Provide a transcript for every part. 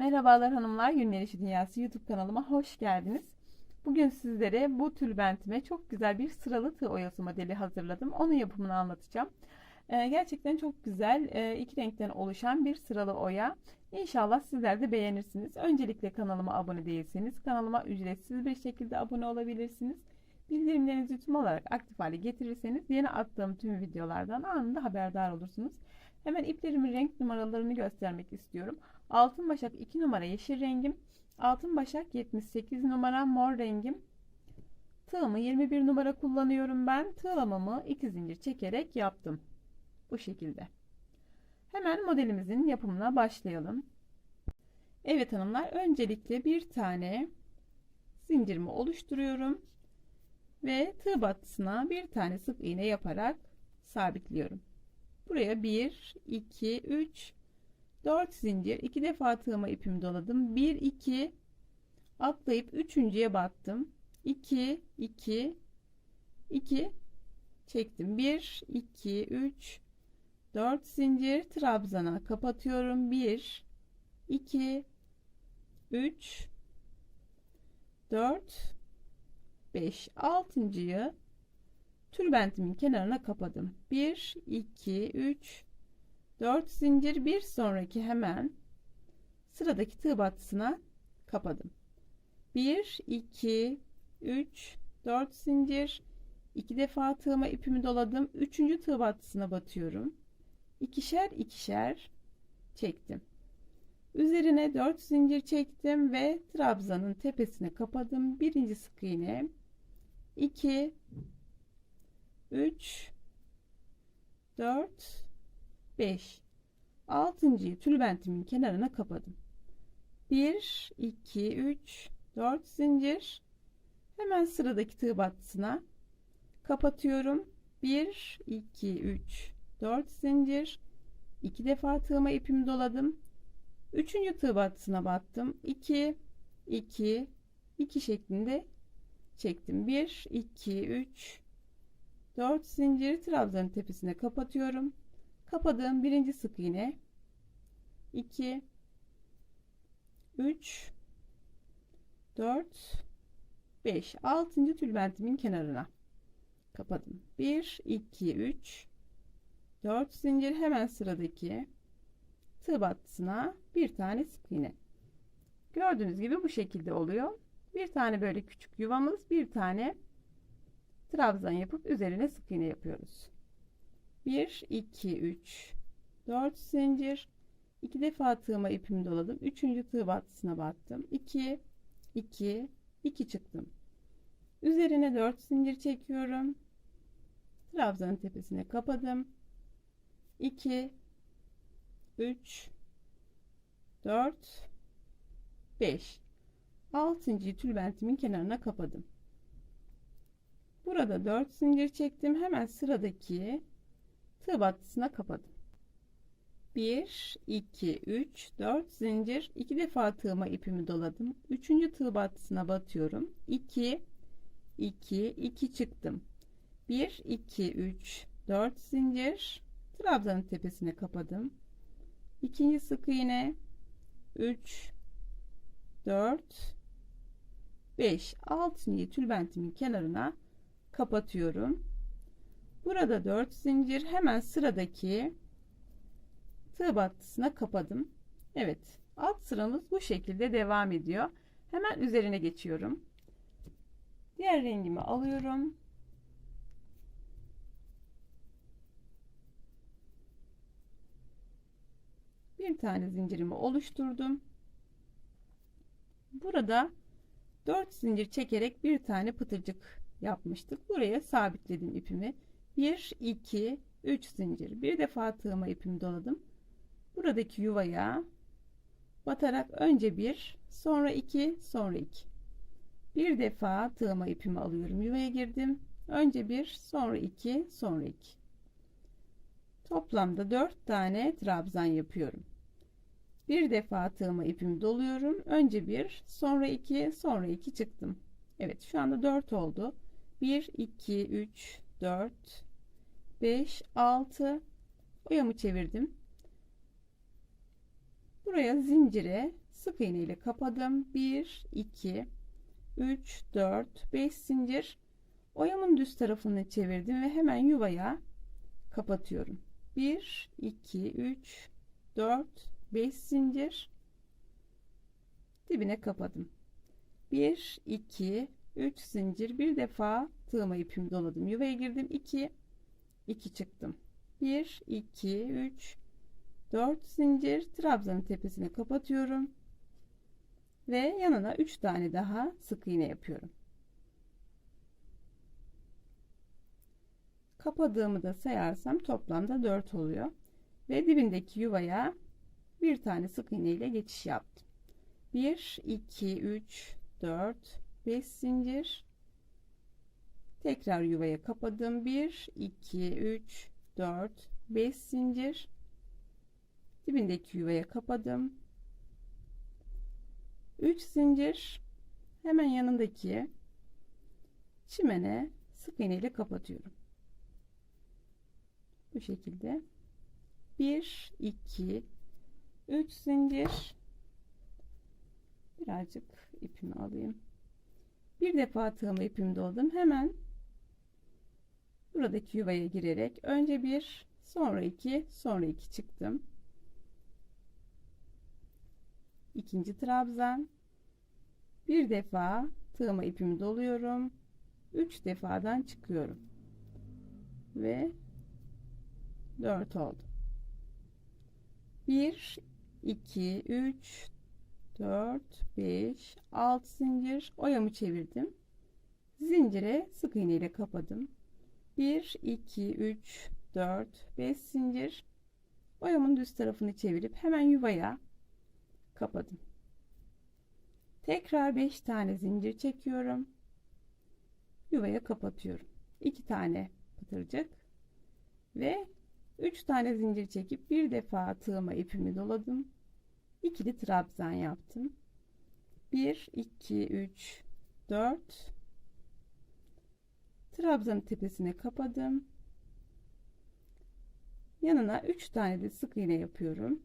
Merhabalar hanımlar, Günler İşi Dünyası YouTube kanalıma hoş geldiniz. Bugün sizlere bu tülbentime çok güzel bir sıralı tığ oyası modeli hazırladım. Onun yapımını anlatacağım. Ee, gerçekten çok güzel e, iki renkten oluşan bir sıralı oya. İnşallah sizler de beğenirsiniz. Öncelikle kanalıma abone değilseniz kanalıma ücretsiz bir şekilde abone olabilirsiniz. Bildirimlerinizi tüm olarak aktif hale getirirseniz yeni attığım tüm videolardan anında haberdar olursunuz. Hemen iplerimin renk numaralarını göstermek istiyorum. Altın başak 2 numara yeşil rengim. Altın başak 78 numara mor rengim. Tığımı 21 numara kullanıyorum ben. Tığlamamı 2 zincir çekerek yaptım. Bu şekilde. Hemen modelimizin yapımına başlayalım. Evet hanımlar öncelikle bir tane zincirimi oluşturuyorum. Ve tığ battısına bir tane sık iğne yaparak sabitliyorum. Buraya 1, 2, 3, 4 zincir. 2 defa tığıma ipimi doladım. 1, 2 atlayıp üçüncüye battım. 2, 2, 2 çektim. 1, 2, 3, 4 zincir trabzana kapatıyorum. 1, 2, 3, 4, 5, 6.yı tülbentimin kenarına kapadım. 1, 2, 3, 4 zincir bir sonraki hemen sıradaki tığ battısına kapadım. 1, 2, 3, 4 zincir 2 defa tığıma ipimi doladım. 3. tığ battısına batıyorum. İkişer ikişer çektim. Üzerine 4 zincir çektim ve trabzanın tepesine kapadım. Birinci sık iğne 2 3 4 5 altıncıyı tülbentimin kenarına kapadım. 1 2 3 4 zincir. Hemen sıradaki tığ battısına kapatıyorum. 1 2 3 4 zincir. 2 defa tığıma ipimi doladım. 3. tığ battısına battım. 2 2 2 şeklinde çektim. 1 2 3 4 zincir trabzanın tepesine kapatıyorum kapadığım birinci sık iğne 2 3 4 5 6. tülbentimin kenarına. Kapadım. 1 2 3 4 zincir. Hemen sıradaki tığ battısına bir tane sık iğne gördüğünüz gibi bu şekilde oluyor. Bir tane böyle küçük yuvamız bir tane trabzan yapıp üzerine sık iğne yapıyoruz 1 2 3 4 zincir. 2 defa tığıma ipimi doladım. 3. tığ battısına battım. 2 2 2 çıktım. Üzerine 4 zincir çekiyorum. Trabzanın tepesine kapadım. 2 3 4 5 6. tülbentimin kenarına kapadım. Burada 4 zincir çektim. Hemen sıradaki tığ battısına kapadım. 1 2 3 4 zincir. 2 defa tığıma ipimi doladım. 3. tığ battısına batıyorum. 2 2 2 çıktım. 1 2 3 4 zincir. Trabzanın tepesine kapadım. İkinci sık iğne 3 4 5 6. tülbentimin kenarına kapatıyorum burada 4 zincir. Hemen sıradaki tığ battısına kapadım. Evet alt sıramız bu şekilde devam ediyor. Hemen üzerine geçiyorum. Diğer rengimi alıyorum. Bir tane zincirimi oluşturdum. Burada 4 zincir çekerek bir tane pıtırcık yapmıştık. Buraya sabitledim ipimi 1 2 3 zincir. Bir defa tığıma ipimi doladım. Buradaki yuvaya batarak önce bir sonra iki sonra iki. Bir defa tığıma ipimi alıyorum. Yuvaya girdim. Önce bir sonra iki sonra iki. Toplamda dört tane trabzan yapıyorum. Bir defa tığıma ipimi doluyorum. Önce bir sonra iki sonra iki çıktım. Evet şu anda 4 oldu. 1 2 3 4 5 6 oyamı çevirdim? Buraya zincire sık iğne ile kapadım. 1 2 3 4 5 zincir. Oyamın düz tarafını çevirdim ve hemen yuvaya kapatıyorum. 1 2 3 4 5 zincir. Dibine kapadım. 1 2 3 zincir. Bir defa tığıma ipimi doladım. Yuvaya girdim. 2 2 çıktım. 1 2 3 4 zincir trabzanın tepesine kapatıyorum ve yanına 3 tane daha sık iğne yapıyorum. Kapadığımı da sayarsam toplamda 4 oluyor ve dibindeki yuvaya bir tane sık iğne ile geçiş yaptım. 1 2 3 4 5 zincir tekrar yuvaya kapadım. 1 2 3 4 5 zincir. Dibindeki yuvaya kapadım. 3 zincir. Hemen yanındaki çimene sık iğne ile kapatıyorum. Bu şekilde. 1 2 3 zincir. Birazcık ipimi alayım. Bir defa tığımı ipimi doldum. Hemen buradaki yuvaya girerek önce bir sonra iki sonra iki çıktım. İkinci trabzan. Bir defa tığıma ipimi doluyorum. Üç defadan çıkıyorum. Ve 4 oldu. 1 2 3 4 5 6 zincir oyamı çevirdim. Zincire sık iğne ile kapadım 1 2 3 4 5 zincir. Oyamın düz tarafını çevirip hemen yuvaya kapadım. Tekrar 5 tane zincir çekiyorum. Yuvaya kapatıyorum. 2 tane pıtırcık ve 3 tane zincir çekip bir defa tığıma ipimi doladım. İkili trabzan yaptım. 1 2 3 4 trabzanın tepesine kapadım. Yanına 3 tane de sık iğne yapıyorum.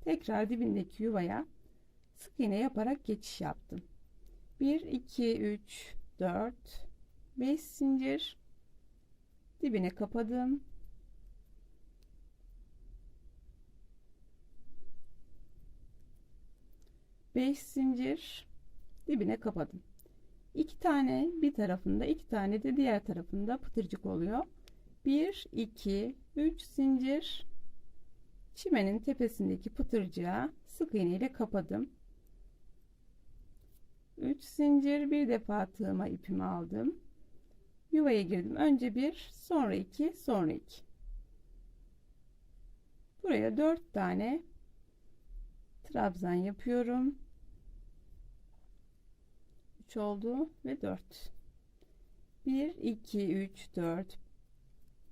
Tekrar dibindeki yuvaya sık iğne yaparak geçiş yaptım. 1 2 3 4 5 zincir. Dibine kapadım. Beş zincir. Dibine kapadım iki tane bir tarafında iki tane de diğer tarafında pıtırcık oluyor. 1 2 3 zincir. Çimenin tepesindeki pıtırcığa sık iğne ile kapadım. 3 zincir bir defa tığıma ipimi aldım. Yuvaya girdim. Önce bir sonra iki sonra iki. Buraya dört tane trabzan yapıyorum 3 oldu ve 4 1 2 3 4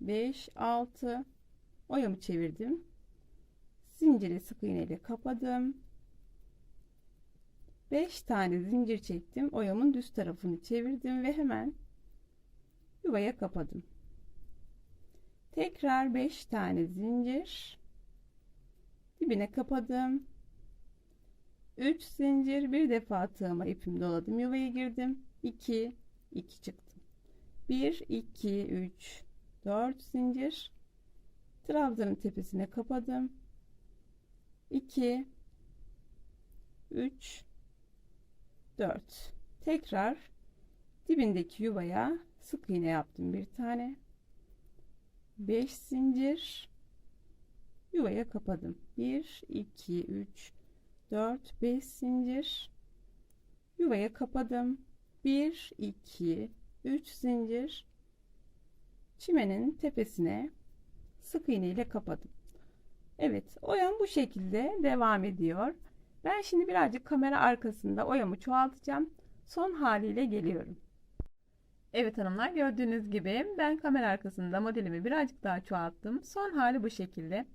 5 6 oyamı çevirdim? Zinciri sık iğne ile kapadım. 5 tane zincir çektim oyamın düz tarafını çevirdim ve hemen yuvaya kapadım. Tekrar 5 tane zincir dibine kapadım 3 zincir bir defa tığıma ipimi doladım yuvaya girdim. 2 2 çıktım 1 2 3 4 zincir. Trabzanın tepesine kapadım. 2 3 4 tekrar dibindeki yuvaya sık iğne yaptım bir tane. 5 zincir. Yuvaya kapadım. 1 2 3 4 5 zincir. Yuvaya kapadım. 1 2 3 zincir. Çimenin tepesine sık iğne ile kapadım. Evet oyam bu şekilde devam ediyor. Ben şimdi birazcık kamera arkasında oyamı çoğaltacağım. Son haliyle geliyorum. Evet hanımlar gördüğünüz gibi ben kamera arkasında modelimi birazcık daha çoğalttım. Son hali bu şekilde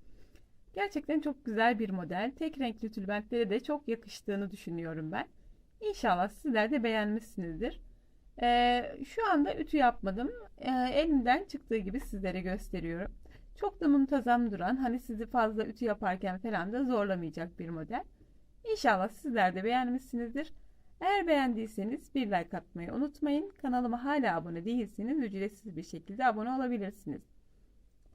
Gerçekten çok güzel bir model. Tek renkli tülbentlere de çok yakıştığını düşünüyorum ben. İnşallah sizler de beğenmişsinizdir. Ee, şu anda ütü yapmadım. Ee, elimden çıktığı gibi sizlere gösteriyorum. Çok da muntazam duran, hani sizi fazla ütü yaparken falan da zorlamayacak bir model. İnşallah sizler de beğenmişsinizdir. Eğer beğendiyseniz bir like atmayı unutmayın. Kanalıma hala abone değilseniz ücretsiz bir şekilde abone olabilirsiniz.